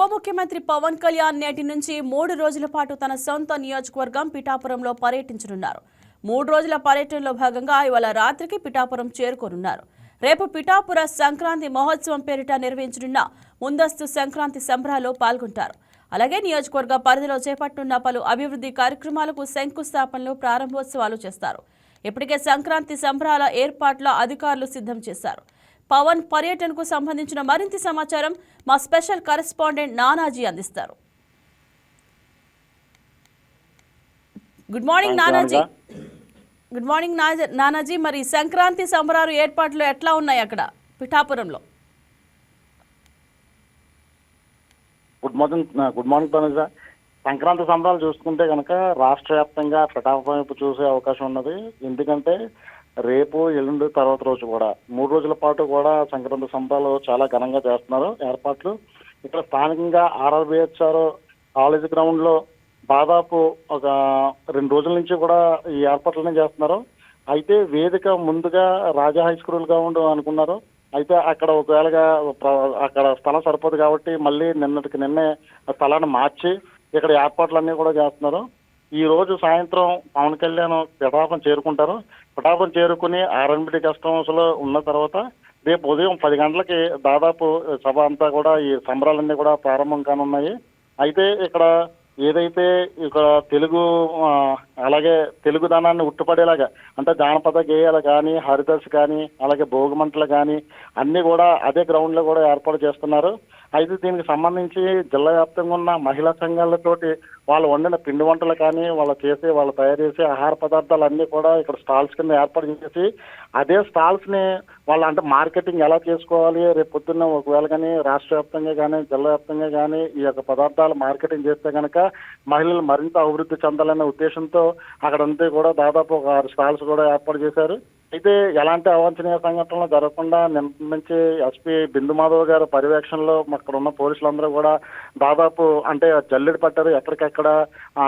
ఉప ముఖ్యమంత్రి పవన్ కళ్యాణ్ నేటి నుంచి మూడు రోజుల పాటు తన సొంత నియోజకవర్గం పిఠాపురంలో పర్యటించనున్నారు. మూడు రోజుల పర్యటనలో భాగంగా ఇవాళ రాత్రికి పిఠాపురం చేరుకోనున్నారు. రేపు పిఠాపుర సంక్రాంతి మహోత్సవం పేరిట నిర్వహించనున్న ముందస్తు సంక్రాంతి సంబరాల్లో పాల్గొంటారు. అలాగే నియోజకవర్గ పరిధిలో చేపట్టనున్న పలు అభివృద్ధి కార్యక్రమాలకు శంకుస్థాపనలు ప్రారంభోత్సవాలు చేస్తారు. ఇప్పటికే సంక్రాంతి సంబరాల ఏర్పాట్ల అధికారులు సిద్ధం చేశారు. పవన్ పర్యటనకు సంబంధించిన మరింత సమాచారం మా స్పెషల్ కరెస్పాండెంట్ నానాజీ అందిస్తారు. Good morning Nanaji. Good morning Nanaji. మరి సంక్రాంతి సంబరాలు ఏర్పాట్లు ఎట్లా ఉన్నాయి అక్కడ పిఠాపురంలో? Good morning good morning Tanuja Sankranti సంబరాలు చూసుకుంటే కనుక రాష్ట్ర వ్యాప్తంగా పిఠాపురం వైపు చూసే అవకాశం ఉన్నది. ఎందుకంటే రేపు ఎల్లుండి తర్వాత రోజు కూడా. మూడు రోజుల పాటు కూడా సంక్రాంతి సంబరాలు చాలా ఘనంగా చేస్తున్నారు ఏర్పాట్లు. ఇక్కడ స్థానికంగా ఆర్ఆర్బిహెచ్ఆర్ కాలేజ్ గ్రౌండ్లో దాదాపు ఒక రెండు రోజుల నుంచి కూడా ఈ ఏర్పాట్లనే చేస్తున్నారు. అయితే వేదిక ముందుగా రాజా హై స్కూల్ గ్రౌండ్ అనుకున్నారు. అయితే అక్కడ ఒకవేళగా ప్ర- అక్కడ స్థలం సరిపోదు కాబట్టి మళ్ళీ నిన్నటికి నిన్నే స్థలాన్ని మార్చి ఇక్కడ ఏర్పాట్లన్నీ కూడా చేస్తున్నారు. ఈ రోజు సాయంత్రం పవన్ కళ్యాణ్ పిఠాపురం చేరుకుంటారు. పిఠాపురం చేరుకుని ఆర్ఎన్బిటి గెస్ట్ హౌస్లో ఉన్న తర్వాత రేపు ఉదయం పది గంటలకి దాదాపు సభ అంతా కూడా ఈ సంబరాలన్నీ కూడా ప్రారంభం కానున్నాయి. అయితే ఇక్కడ ఏదైతే ఇక్కడ తెలుగు అలాగే తెలుగుదనాన్ని ఉట్టుపడేలాగా అంటే జానపద గేయాలు కానీ హరిదర్శ్ కానీ అలాగే భోగిమంటలు కానీ అన్నీ కూడా అదే గ్రౌండ్లో కూడా ఏర్పాటు చేస్తున్నారు. అయితే దీనికి సంబంధించి జిల్లా వ్యాప్తంగా ఉన్న మహిళా సంఘాలతోటి వాళ్ళు వండిన పిండి వంటలు కానీ వాళ్ళు చేసే వాళ్ళు తయారు చేసే ఆహార పదార్థాలు అన్ని కూడా ఇక్కడ స్టాల్స్ కింద ఏర్పాటు చేసి అదే స్టాల్స్ని వాళ్ళు అంటే మార్కెటింగ్ ఎలా చేసుకోవాలి రేపు పొద్దున్న ఒకవేళ కానీ రాష్ట్ర వ్యాప్తంగా కానీ జిల్లా వ్యాప్తంగా కానీ ఈ యొక్క పదార్థాలు మార్కెటింగ్ చేస్తే కనుక మహిళలు మరింత అభివృద్ధి చెందాలనే ఉద్దేశంతో అక్కడంతా కూడా దాదాపు ఒక ఆరు స్టాల్స్ కూడా ఏర్పాటు చేశారు. అయితే ఎలాంటి అవాంఛనీయ సంఘటనలు జరగకుండా నిన్న నుంచి ఎస్పీ బిందు మాధవ్ గారి పర్యవేక్షణలో అక్కడ ఉన్న పోలీసులందరూ కూడా దాదాపు అంటే జల్లెడ పట్టారు ఎక్కడికెక్కడ.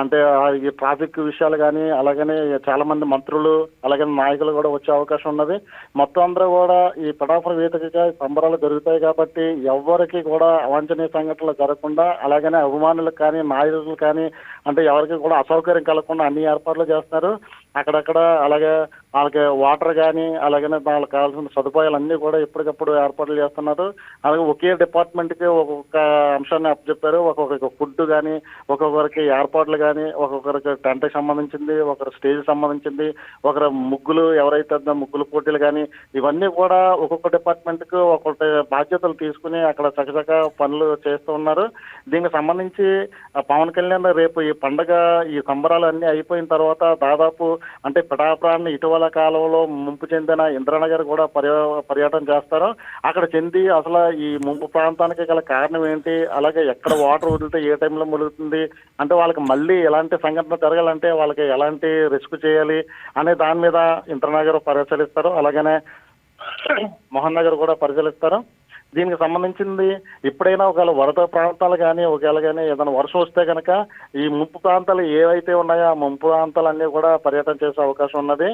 అంటే ఈ ట్రాఫిక్ విషయాలు కానీ అలాగనే చాలా మంది మంత్రులు అలాగే నాయకులు కూడా వచ్చే అవకాశం ఉన్నది. మొత్తం అందరూ కూడా ఈ పిఠాపురం వేదికగా సంబరాలు జరుగుతాయి కాబట్టి ఎవరికి కూడా అవాంఛనీయ సంఘటనలు జరగకుండా అలాగనే అభిమానులకు కానీ నాయకులకు కానీ అంటే ఎవరికి కూడా అసౌకర్యం కలగకుండా అన్ని ఏర్పాట్లు చేస్తున్నారు. అక్కడక్కడ అలాగే వాళ్ళకి వాటర్ కానీ అలాగే వాళ్ళకి కావాల్సిన సదుపాయాలు అన్నీ కూడా ఎప్పటికప్పుడు ఏర్పాట్లు చేస్తున్నారు. అలాగే ఒకే డిపార్ట్మెంట్కి ఒక్కొక్క అంశాన్ని అప్పచెప్పారు. ఒక్కొక్కరికి ఫుడ్ కానీ ఒక్కొక్కరికి ఏర్పాట్లు కానీ ఒక్కొక్కరికి టెంట్ సంబంధించింది ఒకరు స్టేజ్ సంబంధించింది ఒకరు ముగ్గులు ఎవరైతే ముగ్గులు పోటీలు కానీ ఇవన్నీ కూడా ఒక్కొక్క డిపార్ట్మెంట్కి ఒక్కొక్కటి ఒక్కొక్క బాధ్యతలు తీసుకుని అక్కడ చకచక పనులు చేస్తూ ఉన్నారు. దీనికి సంబంధించి పవన్ కళ్యాణ్ రేపు ఈ పండగ ఈ సంబరాలు అన్నీ అయిపోయిన తర్వాత దాదాపు అంటే పిఠాపురాన్ని ఇటీవల కాలంలో ముంపు చెందిన ఇంద్రనగర్ కూడా పర్యా పర్యటన చేస్తారు. అక్కడ చెంది అసలు ఈ ముంపు ప్రాంతానికి గల కారణం ఏంటి? అలాగే ఎక్కడ వాటర్ వదిలితే ఏ టైంలో ములుగుతుంది? అంటే వాళ్ళకి మళ్ళీ ఎలాంటి సంఘటన జరగాలంటే వాళ్ళకి ఎలాంటి రిస్క్ చేయాలి అనే దాని మీద ఇంద్రనగర్ పరిశీలిస్తారు. అలాగనే మోహన్ నగర్ కూడా పరిశీలిస్తారు. దీనికి సంబంధించింది ఎప్పుడైనా ఒకవేళ వరద ప్రాంతాలు కానీ ఒకవేళ కానీ ఏదైనా వర్షం వస్తే కనుక ఈ ముంపు ప్రాంతాలు ఏవైతే ఉన్నాయో ఆ ముంపు ప్రాంతాలన్నీ కూడా పర్యటన చేసే అవకాశం ఉన్నది.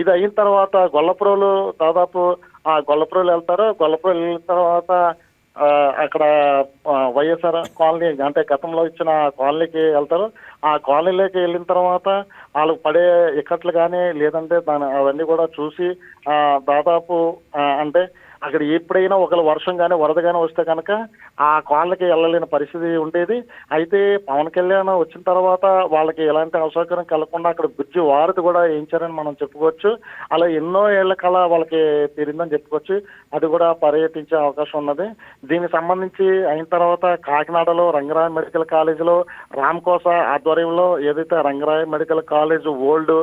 ఇది అయిన తర్వాత గొల్లపురోలు దాదాపు ఆ గొల్లపురోలు వెళ్తారు. గొల్లపురోలు వెళ్ళిన తర్వాత అక్కడ వైఎస్ఆర్ కాలనీ అంటే గతంలో ఇచ్చిన కాలనీకి వెళ్తారు. ఆ కాలనీలోకి వెళ్ళిన తర్వాత వాళ్ళు పడే ఇక్కట్లు కానీ లేదంటే దాని అవన్నీ కూడా చూసి దాదాపు అంటే అక్కడ ఎప్పుడైనా ఒకవేళ వర్షం కానీ వరద కానీ వస్తే కనుక ఆ కాళ్ళకి వెళ్ళలేని పరిస్థితి ఉండేది. అయితే పవన్ కళ్యాణ్ వచ్చిన తర్వాత వాళ్ళకి ఎలాంటి అసౌకర్యం కలగకుండా అక్కడ బ్రిడ్జి వారధి కూడా వేయించారని మనం చెప్పుకోవచ్చు. అలా ఎన్నో ఏళ్ళ కళ వాళ్ళకి తీరిందని చెప్పుకోవచ్చు. అది కూడా పర్యటించే అవకాశం ఉన్నది. దీనికి సంబంధించి అయిన తర్వాత కాకినాడలో రంగరాయ మెడికల్ కాలేజీలో రామకోస ఆధ్వర్యంలో ఏదైతే Rangaraya medical college old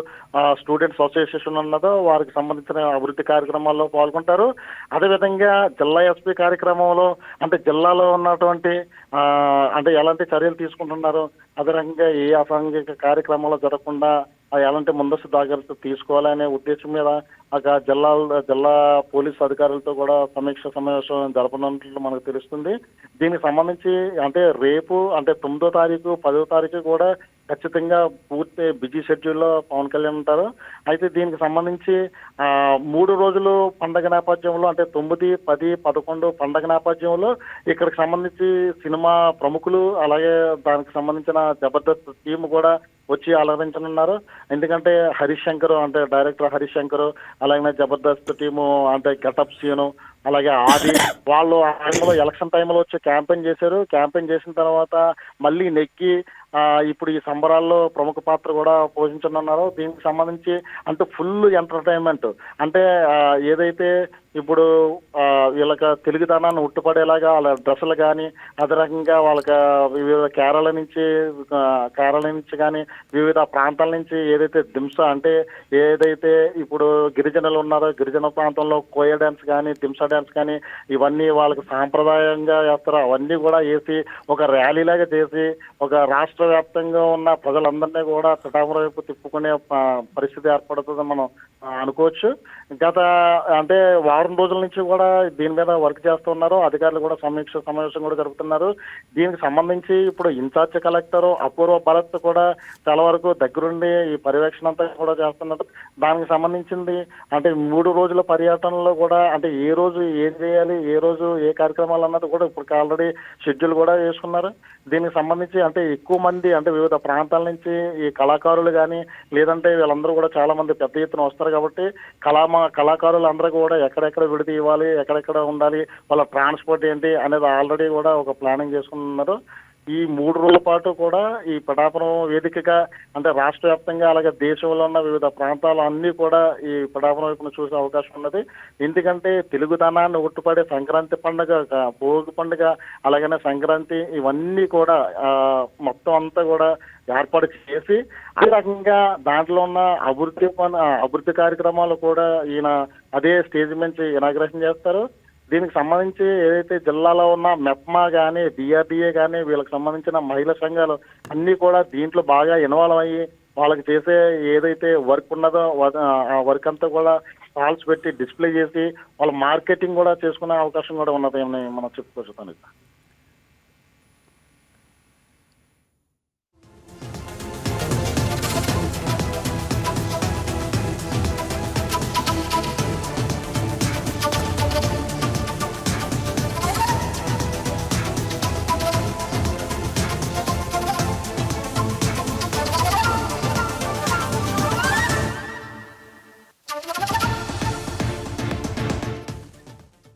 students association ఉన్నదో వారికి సంబంధించిన అభివృద్ధి కార్యక్రమాల్లో పాల్గొంటారు. అదేవిధంగా జిల్లా ఎస్పీ కార్యక్రమంలో అంటే జిల్లాలో ఉన్నటువంటి అంటే ఎలాంటి చర్యలు తీసుకుంటున్నారు? అదే రకంగా ఏ అసాంఘిక కార్యక్రమాలు జరగకుండా ఎలాంటి ముందస్తు జాగ్రత్తలు తీసుకోవాలనే ఉద్దేశం మీద ఒక జిల్లా జిల్లా పోలీస్ అధికారులతో కూడా సమీక్ష సమావేశం జరపనున్నట్లు మనకు తెలుస్తుంది. దీనికి సంబంధించి అంటే రేపు అంటే తొమ్మిదో తారీఖు పదో తారీఖు కూడా ఖచ్చితంగా పూర్తి బిజీ షెడ్యూల్లో పవన్ కళ్యాణ్ ఉంటారు. అయితే దీనికి సంబంధించి మూడు రోజులు పండగ నేపథ్యంలో అంటే తొమ్మిది పది పదకొండు పండగ నేపథ్యంలో ఇక్కడికి సంబంధించి సినిమా ప్రముఖులు అలాగే దానికి సంబంధించిన జబర్దస్త్ టీం కూడా వచ్చి అలరించనున్నారు ఎందుకంటే హరీష్ శంకర్ అంటే డైరెక్టర్ హరీష్ శంకర్ అలాగే జబర్దస్త్ టీము అంటే గెటప్ సీను అలాగే ఆది వాళ్ళు ఆ టైంలో ఎలక్షన్ టైంలో వచ్చి క్యాంపెయిన్ చేశారు. క్యాంపెయిన్ చేసిన తర్వాత మళ్ళీ నెక్కి ఇప్పుడు ఈ సంబరాల్లో ప్రముఖ పాత్ర కూడా పోషించనున్నారు. దీనికి సంబంధించి అంటే ఫుల్ ఎంటర్టైన్మెంట్ అంటే ఏదైతే ఇప్పుడు వీళ్ళకి తెలుగుదనాన్ని ఉట్టుపడేలాగా వాళ్ళ డ్రెస్సులు కానీ అదే రకంగా వాళ్ళకి వివిధ కేరళ నుంచి కేరళ నుంచి కానీ వివిధ ప్రాంతాల నుంచి ఏదైతే దింస అంటే ఏదైతే ఇప్పుడు గిరిజనులు ఉన్నారో గిరిజన ప్రాంతంలో కోయ డ్యాన్స్ కానీ దింస డ్యాన్స్ కానీ ఇవన్నీ వాళ్ళకి సాంప్రదాయంగా వేస్తారు అవన్నీ కూడా వేసి ఒక ర్యాలీలాగా చేసి ఒక రాష్ట్ర వ్యాప్తంగా ఉన్న ప్రజలందరినీ కూడా పిఠాపురం వైపు తిప్పుకునే పరిస్థితి ఏర్పడుతుంది మనం అనుకోవచ్చు. గత అంటే వారం రోజుల నుంచి కూడా దీని మీద వర్క్ చేస్తున్నారు అధికారులు కూడా సమీక్ష సమావేశం కూడా జరుపుతున్నారు. దీనికి సంబంధించి ఇప్పుడు ఇన్ఛార్జ్ కలెక్టర్ అపూర్వ భరత్ కూడా చాలా వరకు దగ్గరుండి ఈ పర్యవేక్షణ అంతా కూడా చేస్తున్నారు. దానికి సంబంధించింది అంటే మూడు రోజుల పర్యటనలో కూడా అంటే ఏ రోజు ఏం చేయాలి ఏ రోజు ఏ కార్యక్రమాలు అన్నది కూడా ఇప్పుడు ఆల్రెడీ షెడ్యూల్ కూడా వేసుకున్నారు. దీనికి సంబంధించి అంటే ఎక్కువ మంది అంటే వివిధ ప్రాంతాల నుంచి ఈ కళాకారులు కానీ లేదంటే వీళ్ళందరూ కూడా చాలా మంది పెద్ద ఎత్తున వస్తారు కాబట్టి కళామా కళాకారులు అందరూ కూడా ఎక్కడెక్కడ విడిది ఇవ్వాలి ఎక్కడెక్కడ ఉండాలి వాళ్ళ ట్రాన్స్పోర్ట్ ఏంటి అనేది ఆల్రెడీ కూడా ఒక ప్లానింగ్ చేసుకున్నారు. ఈ మూడు రోజుల పాటు కూడా ఈ పిఠాపురం వేదికగా అంటే రాష్ట్ర వ్యాప్తంగా అలాగే దేశంలో ఉన్న వివిధ ప్రాంతాలు అన్నీ కూడా ఈ పిఠాపురం వైపున చూసే అవకాశం ఉన్నది. ఎందుకంటే తెలుగుదనాన్ని ఒట్టుపడే సంక్రాంతి పండుగ భోగి పండుగ అలాగనే సంక్రాంతి ఇవన్నీ కూడా మొత్తం అంతా కూడా ఏర్పాటు చేసి అదే రకంగా దాంట్లో ఉన్న అభివృద్ధి పని అభివృద్ధి కార్యక్రమాలు కూడా ఈయన అదే స్టేజ్ నుంచి ఇనాగ్రేషన్ చేస్తారు. దీనికి సంబంధించి ఏదైతే జిల్లాలో ఉన్న మెప్మా కానీ డిఆర్డిఏ కానీ వీళ్ళకి సంబంధించిన మహిళా సంఘాలు అన్నీ కూడా దీంట్లో బాగా ఇన్వాల్వ్ అయ్యి వాళ్ళకి చేసే ఏదైతే వర్క్ ఉన్నదో ఆ వర్క్ అంతా కూడా స్టాల్స్ పెట్టి డిస్ప్లే చేసి వాళ్ళ మార్కెటింగ్ కూడా చేసుకునే అవకాశం కూడా ఉన్నది అని మనం చెప్పుకోవచ్చు దానికి.